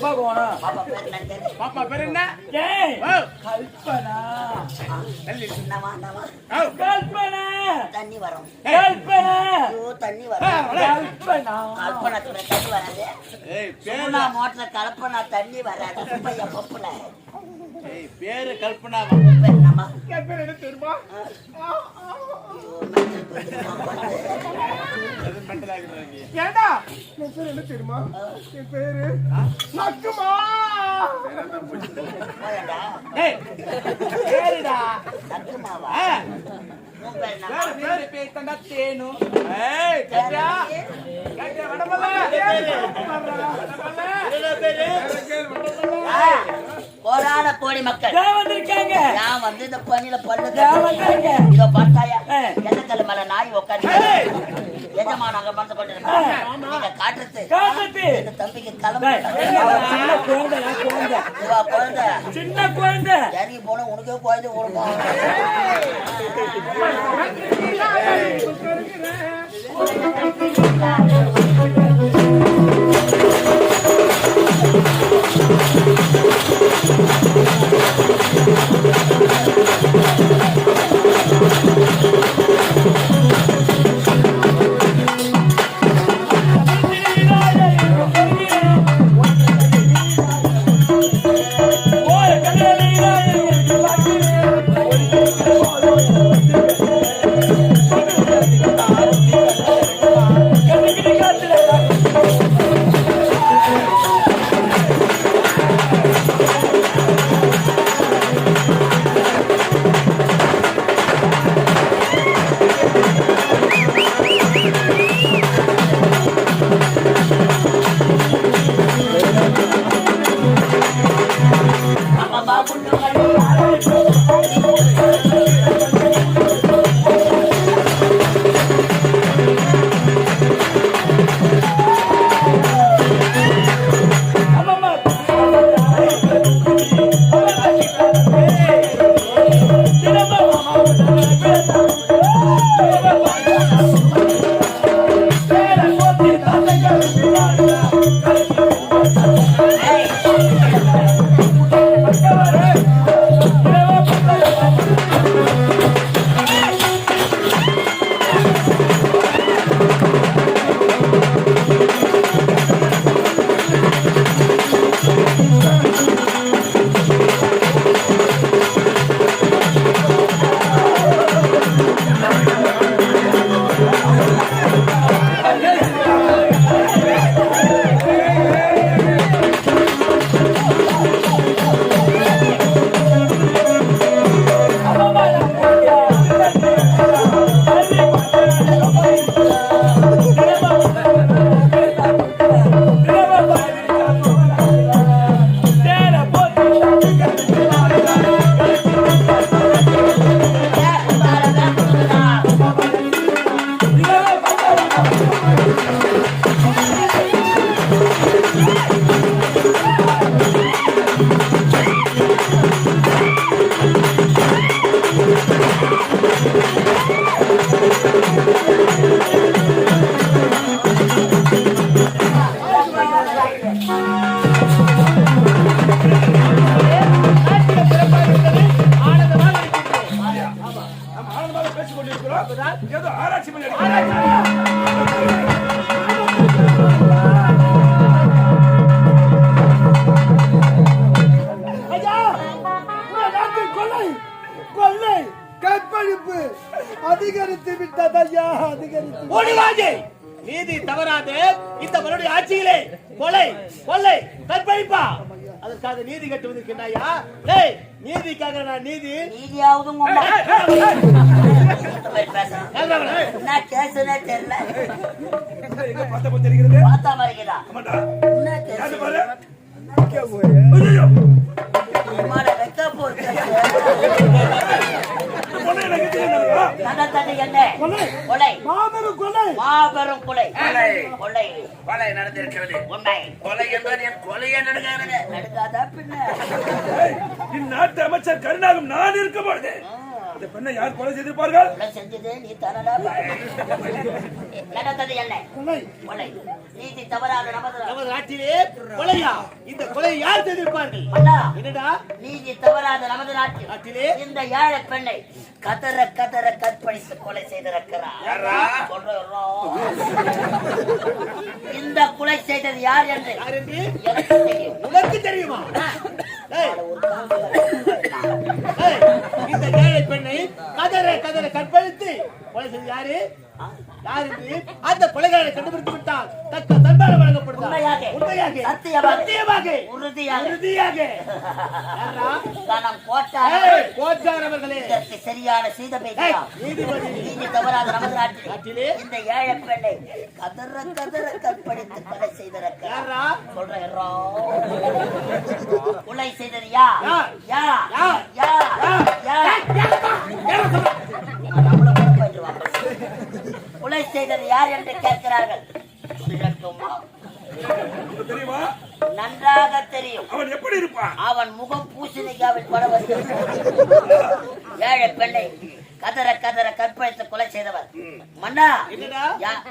கும்பகோணம். கும்பகோணம் பாப்பா பேர் என்ன? கல்பனா. தண்ணி வரும். கல்பனா. தண்ணி வரும். வர. கல்பனா. கல்பனா கூட தண்ணி வராது. மோட்டர்ல கல்பனா தண்ணி வராது. பப்புல பேரு கல்பனா என்னம்மா? என் பேர் என்ன தெரியுமா? என் பேர் நக்குமா. பேருடா. நக்குமாவா? ஆ, உன் பேர் என்னம்மா? பேரு பேரு பேர் தண்டா தேனு. ஏய் கேட்டியா? கேட்டியா? வடமல்ல கோடான கோடி மக்கள். வந்திருக்காங்க? நான் வந்து இந்த பணியில பல்லு இதோ பார்த்தாயா? ஆ. எண்ணக்கல் மேல நாய் உட்காந்து கொண்டு நீங்க காட்டுறது. காட்டுறது. இந்த தம்பிக்கு சின்ன குழந்தை சின்ன குழந்தை. இறங்கி போன உனக்கே குழந்தை ஐயா அதிகரித்து ஓடிவாஜே நீதி தவறாது. இந்த மறுபடியும் ஆட்சியிலே கொலை கொள்ளை கற்பழிப்பா! அதற்காக நீதி கட்டு வந்திருக்கின்றாயா டேய் நீதிக்காக நான் நீதி நீதியாவது? என்ன கேசுனே தெரியல. பார்த்த தெரிகிறது? பார்த்தா கேசு விமான வைக்க போறது பொண்ணு எனக்கு என்ன? கொலை. மாபெரும் கொலை. மாபெரும் கொலை. கொலை. கொலை. கொலை நடந்திருக்கிறது. உண்மை. கொலை என்றால் என் கொலையை நடுங்கிறது நடுக்காதா பின்ன? இந்நாட்டு அமைச்சர் கருணாகம் நான் இருக்கும் பொழுது இந்த பெண்ணை யார் கொலை செய்திருப்பார்கள்? கொலை செஞ்சது நீ தரடா நடந்தது என்ன? கொலை. கொலை. நீதி தவறாக நமது நாட்டிலே கொலையா? இந்த கொலை யார் செய்திருப்பார்கள்? என்னடா? நீதி தவறாத நமது நாட்டில் நாட்டிலே? இந்த ஏழை பெண்ணை கதற கதற கற்பழித்து கொலை செய்திருக்கிறார். இந்த கொலை செய்தது யார் என்று உனக்கு தெரியுமா? இந்த ஏழை பெண்ணை கதற கதற கற்பழித்து கொலை செய்து யாரு? அந்த கொலைகாரனை கண்டுபிடித்து விட்டால் தக்க தன்பாரம் வழங்கப்படுதா உண்மையாக. உண்மையாக சத்தியமாக. உறுதியாக. உறுதியாக கோச்சார் அவர்களே சரியான சீத ஏய், பேசியா நீதிபதி நீதி தவறாத நமது நாட்டில் இந்த ஏழை பெண்ணை கதற கதற கற்பழித்து கொலை செய்திருக்கிறார் சொல்றேன் கொலை செய்தது நம்மள கூட போயிட்டு வா. கொலை செய்தது யார் என்று கேட்கிறார்கள்? தெரியுமா? நன்றாக தெரியும். அவன் எப்படி இருப்பான்? அவன் முகம் பூசணிக்காவில் பட ஏழை பெண்ணை கதற கதற கற்பழித்து கொலை செய்தவர் மன்னா என்னடா? யா-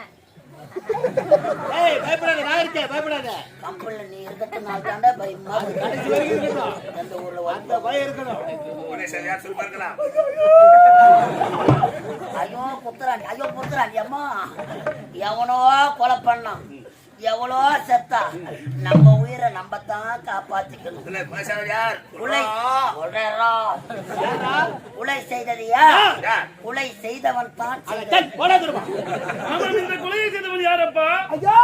ஏய் பயப்படாத நான் இருக்கேன் பயப்படாத. கப்பல்ல நீ இருக்கட்டுனால தாண்டா பயமா. கடைசி வரைக்கும் இருக்கட்டும் அந்த ஊர்ல அந்த பயம் இருக்கணும். கொலை செய்த யார் சொல்லி பார்க்கலாம் ஐயோ குத்துறாண்டி ஐயோ குத்துறாண்டி அம்மா. எவனோ கொலை பண்ணான். எவ்வளோ செத்தா? நம்ம உயிரை நம்ம தான் காப்பாத்திக்கணும் உலை. செய்தது யார்? உலை செய்தவன் தான். இந்த கொலையை செய்தவன் யாரப்பா? ஐயா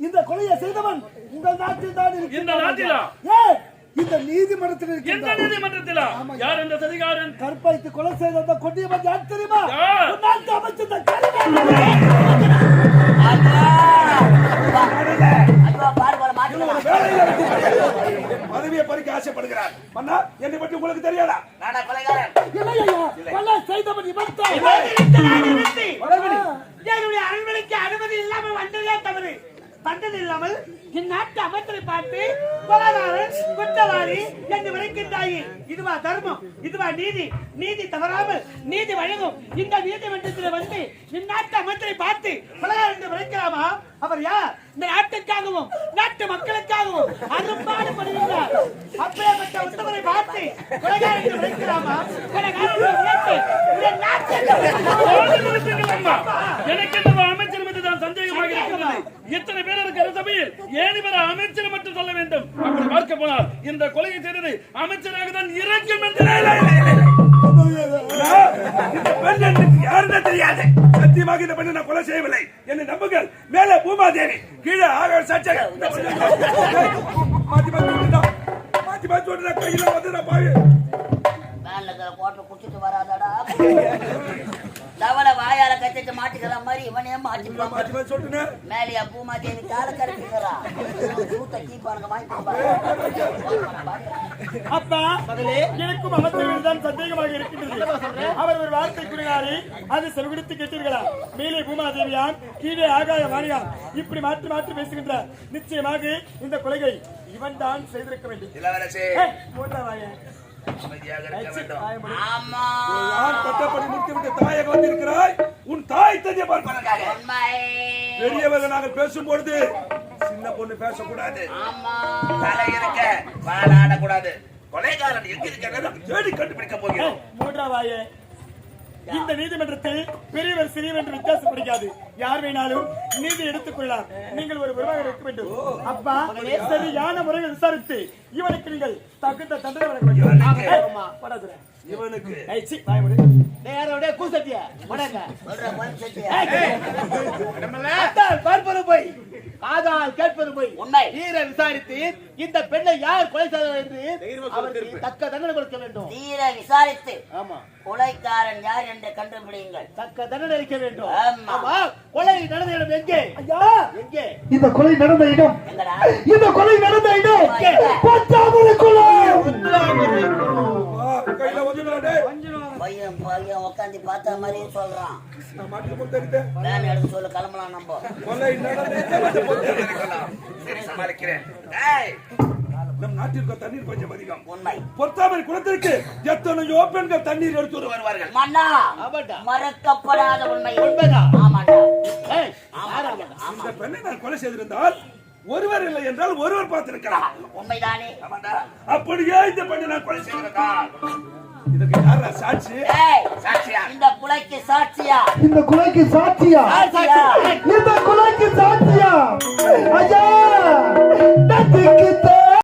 இந்த கொலையை செய்தவன் உங்கள் நாட்டில் தான் இந்த நாட்டிலா? ஏ இந்த நீதிமன்றத்தில் எந்த இருக்கின்றான் நீதிமன்றத்திலா யார் இந்த சதிகாரன்? கற்பழித்து கொலை செய்த கொடியவன் யார் தெரியுமா? அமைச்சர் பதவியை பறிக்க ஆசைப்படுகிறார். மன்னா என்னை பற்றி உங்களுக்கு தெரியாதா? நானா கொலைகாரன். இல்லை. தான் என்னுடைய அரண்மனைக்கு அனுமதி இல்லாமல் வந்ததே தவறு. வந்தது இல்லாமல் இந்நாட்டு அமைச்சரை பார்த்து கொலகாரன் குற்றவாளி என்று விளைக்கின்றாயே. இதுவா தர்மம் இதுவா நீதி. நீதி தவறாமல் நீதி வழங்கும் இந்த நீதிமன்றத்தில் வந்து இந்நாட்டு அமைச்சரை பார்த்து கொலகாரன் என்று விளைக்கலாமா? அவர் யார்? இந்த நாட்டுக்காகவும் நாட்டு மக்களுக்காகவும் அரும்பாடு படுகின்றார். அப்பேற்பட்ட உத்தவரை பார்த்து கொலைகாரன் என்று விளைக்கலாமா? கொலைகாரன் எனக்கு இந்த அமைச்சர் மீது தான் சந்தேகமாக இருக்கிறது இத்தனை பேர் ஏன் அமைச்சர் மட்டும் சொல்ல வேண்டும்? அப்படி பார்க்க போனால் இந்த கொலையை செய்தது அமைச்சராக தான் இறக்கும் என்று தெரியாது. சத்தியமாக இந்த பெண்ணை நான் கொலை செய்யவில்லை. என்னை நம்புங்கள். மேலே பூமாதேவி கீழே ஆக சச்சை மாத்தி மாத்தி மாத்தி கையில வந்து நான் பாவி. வேன்ல கோட்டை குடிச்சிட்டு வராதடா. வாயால கத்திட்டு மாட்டிக்கிற மாதிரி இவனே மாட்டிப்பான் மாத்தி மாத்தி சொல்லிட்டேன். மேலியா பூமாதேவி கால கருப்பிக்கிறா சூத்த கீப்பானுங்க வாங்கி கொடுப்பாரு. அப்பா எனக்கும் அமைச்சர்கள் தான் சந்தேகமாக இருக்கின்றது. அவர் ஒரு வார்த்தை கூறினாரே. அது செவிடுத்து கேட்டீர்களா? மேலே பூமாதேவியாம் கீழே ஆகாய வாணியாம் இப்படி மாற்றி மாற்றி பேசுகின்றார் நிச்சயமாக இந்த கொலையை இவன் தான் செய்திருக்க வேண்டும். அமைதியாக இருக்க வேண்டும். ஆமா. பட்டப்படி முடித்துவிட்டு தாயக வந்திருக்கிறாய்? உன் தாய் தந்தைய உண்மை பெரியவர்கள் நாங்கள் பேசும் பொழுது சின்ன பொண்ணு பேசக்கூடாது. ஆமா. தலை இருக்க வாழாடக்கூடாது கொலைகாரன் எங்க இருக்கிறது தேடி கண்டுபிடிக்க போகிறோம் மூன்றாம் வாயே. இந்த நீதிமன்றத்தில் பெரியவர் சிறியவர் என்று வித்தியாசம் பிடிக்காது. யார் வேணாலும் நீதி எடுத்துக் கொள்ளலாம் நீங்கள் ஒரு உருவாக இருக்க வேண்டும். அப்பா சரியான முறையில் விசாரித்து இவனுக்கு நீங்கள் தகுந்த தண்டனை வழங்க வேண்டும். இவனுக்கு. கூசட்டிய? போய். காதால் கேட்பது போய் உண்மை. தீர விசாரித்து இந்த பெண்ணை யார் கொலை செய்தவர் என்று அவருக்கு தக்க தண்டனை கொடுக்க வேண்டும். தீர விசாரித்து ஆமா. கொலைக்காரன் யார் என்று கண்டுபிடியுங்கள். தக்க தண்டனை அளிக்க வேண்டும். ஆமா. ஆமா. கொலை நடந்த இடம் எங்கே? ஐயா. எங்கே? இந்த கொலை நடந்த இடம் இந்த கொலை நடந்த இடம் குளம் வா, கையில வந்துடாடே பையன் பையன் உட்காந்து பார்த்த மாதிரியே சொல்றான். வேன் சொல்ல கிளம்பலாம் நம்ம. சரி சமாளிக்கிறேன். டேய், நம் நாட்டிற்கு தண்ணீர் பஞ்சம் அதிகம். உண்மை. பொத்தாமரை குளத்திற்கு எத்தனையோ பெண்கள் தண்ணீர் எடுத்து வருவார் வருவார்கள். மன்னா. மறக்கப்படாத உண்மை. உண்மைதான். ஆமாண்டா இந்த பெண்ணை நான் கொலை செய்திருந்தால் ஒருவர் இல்லை என்றால் ஒருவர் பார்த்திருக்கலாம். உண்மைதானே. அப்படியே இந்த பெண்ணை நான் கொலை செய்திருந்தேன் செய்திருந்தா, இதுக்கு யாரா சாட்சி? ஏய் சாட்சியா? இந்த புலைக்கு சாட்சியா? இந்த கொலைக்கு சாட்சியா? சாட்சியா? இந்த கொலைக்கு சாட்சியா? ஐயா நதிக்கு